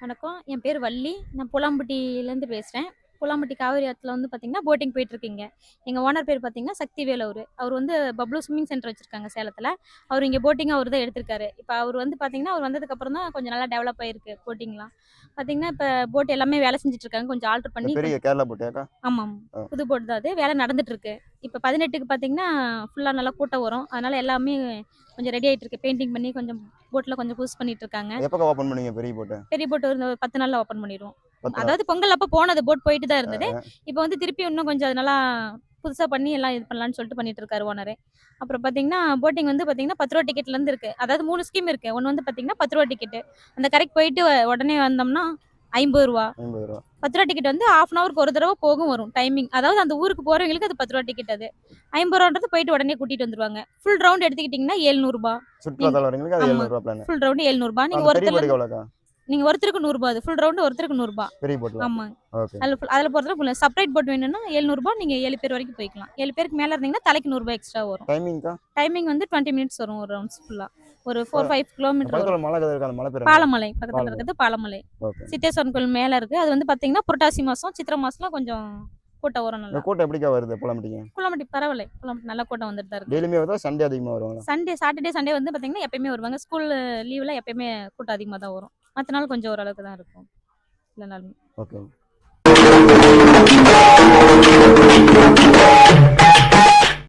வணக்கம். என் பேர் வள்ளி. நான் புலாம்பட்டியிலேருந்து பேசுகிறேன் புலாம்பட்டி காவிரி ஆற்றுல வந்து பார்த்தீங்கன்னா போட்டிங் போயிட்டுருக்கீங்க. எங்கள் ஓனர் பேர் பார்த்தீங்கன்னா சக்திவேல் அவர் அவர் வந்து பப்ளூ ஸ்விம்மிங் சென்டர் வச்சுருக்காங்க சேலத்தில். அவர் இங்கே போட்டிங் அவர் தான் எடுத்திருக்காரு. இப்போ அவர் வந்து பார்த்தீங்கன்னா அவர் வந்ததுக்கப்புறம் தான் கொஞ்சம் நல்லா டெவலப் ஆயிருக்கு போட்டிங்லாம் பார்த்தீங்கன்னா இப்போ போட் எல்லாமே வேலை செஞ்சுட்டு இருக்காங்க. கொஞ்சம் ஆல்ட்ரு பண்ணி பெரிய கேரளா போட்டியாக்கா ஆமாம். புது போட் தான் அது. வேலை நடந்துட்டு இருக்கு. இப்போ பதினெட்டுக்கு பார்த்தீங்கன்னா ஃபுல்லாக நல்லா கூட்டம் வரும் அதனால எல்லாமே கொஞ்சம் ரெடி ஆயிட்டு இருக்கு. பெயிண்டிங் பண்ணி கொஞ்சம் போட்டில் கொஞ்சம் புதுசு பண்ணிட்டு இருக்காங்க. எப்பக்கா ஓப்பன் பண்ணுவீங்க? பெரிய போட்டு பெரிய போட் ஒரு பத்து நாளில் ஓப்பன் பண்ணிடுவோம். அதாவது பொங்கல் அப்போ போனது போட் போயிட்டு தான் இருந்தது. இப்போ வந்து திருப்பி இன்னும் கொஞ்சம் அது நல்லா புதுசாக பண்ணி எல்லாம் இது பண்ணலாம்னு சொல்லிட்டு பண்ணிட்டு இருக்காரு ஓனரு அப்புறம் பார்த்தீங்கன்னா போட்டிங் வந்து பார்த்தீங்கன்னா பத்து ரூபா டிக்கெட்லேருந்து இருக்கு. அதாவது மூணு ஸ்கீம் இருக்கு. ஒன்று வந்து பார்த்தீங்கன்னா பத்து ரூபா டிக்கெட்டு அந்த கரைக்கு போயிட்டு உடனே வந்தோம்னா ஐம்பது ரூபா. பத்து ரூபா டிக்கெட் வந்து ஹாஃப் அன் ஹவருக்கு ஒரு தடவை போகும் வரும். டைமிங் அதாவது அந்த ஊருக்கு போகிறவங்களுக்கு அது பத்து ரூபா டிக்கெட் அது. ஐம்பது ரூபான்றது போயிட்டு உடனே கூட்டிட்டு வந்துருவாங்க. ஃபுல் ரவுண்ட் எடுத்துக்கிட்டிங்கன்னா ஏழ்நூறுபா சுற்றுலா தலவரங்களுக்கு அது ஆமா. எழுநூறு ரூபா பிளான் ஃபுல் ரவுண்டு நீங்கள் பெரிய ஒருத்தர் நீங்கள் ஒருத்தருக்கு நூறுரூபா அது. ஃபுல் ரவுண்டு ஒருத்தருக்கு நூறுரூபா பெரிய போட்டில் ஆமாங்க. அதில் ஃபுல் அதில் பொறுத்தவரை செப்பரேட் போட் வேணும்னா எழுநூறுபா நீங்கள் ஏழு பேர் வரைக்கும் போய்க்கலாம். ஏழு பேருக்கு மேலே இருந்தீங்கன்னா தலைக்கு நூறுரூபா எக்ஸ்ட்ரா வரும். டைமிங் வந்து டுவெண்ட்டி மினிட்ஸ் வரும் ஒரு ரவுண்ட்ஸ் ஃபுல்லாக ஒரு ஃபோர் ஃபைவ் கிலோமீட்டர் இருக்கு பாலமலை பக்கத்தில் பாலமலை. இருக்கிறது பாலமலை. சித்தேஸ்வரன் கோயில் மேலே இருக்குது அது வந்து பார்த்தீங்கன்னா புரட்டாசி மாதம் சித்திரை மாதம்லாம் கொஞ்சம் கூட்டம் வரும் நல்லா. கூட்டம் எப்படிக்கா வருது புலம்பட்டிங்க குளம்பட்டி பரவாயில்ல. குளம்பட்டி நல்லா கூட்டம் வந்துட்டு தான் இருக்கு. டெய்லியுமே சண்டே அதிகமாக வருவாங்களா? சண்டே சாட்டர்டே சண்டே வந்து பார்த்தீங்கன்னா எப்பயுமே வருவாங்க. ஸ்கூல் லீவில் எப்பயுமே கூட்டம் அதிகமாக தான் வரும். மற்ற நாள் கொஞ்சம் ஓரளவுக்கு தான் இருக்கும். இல்லை நாளுமே ஓகே.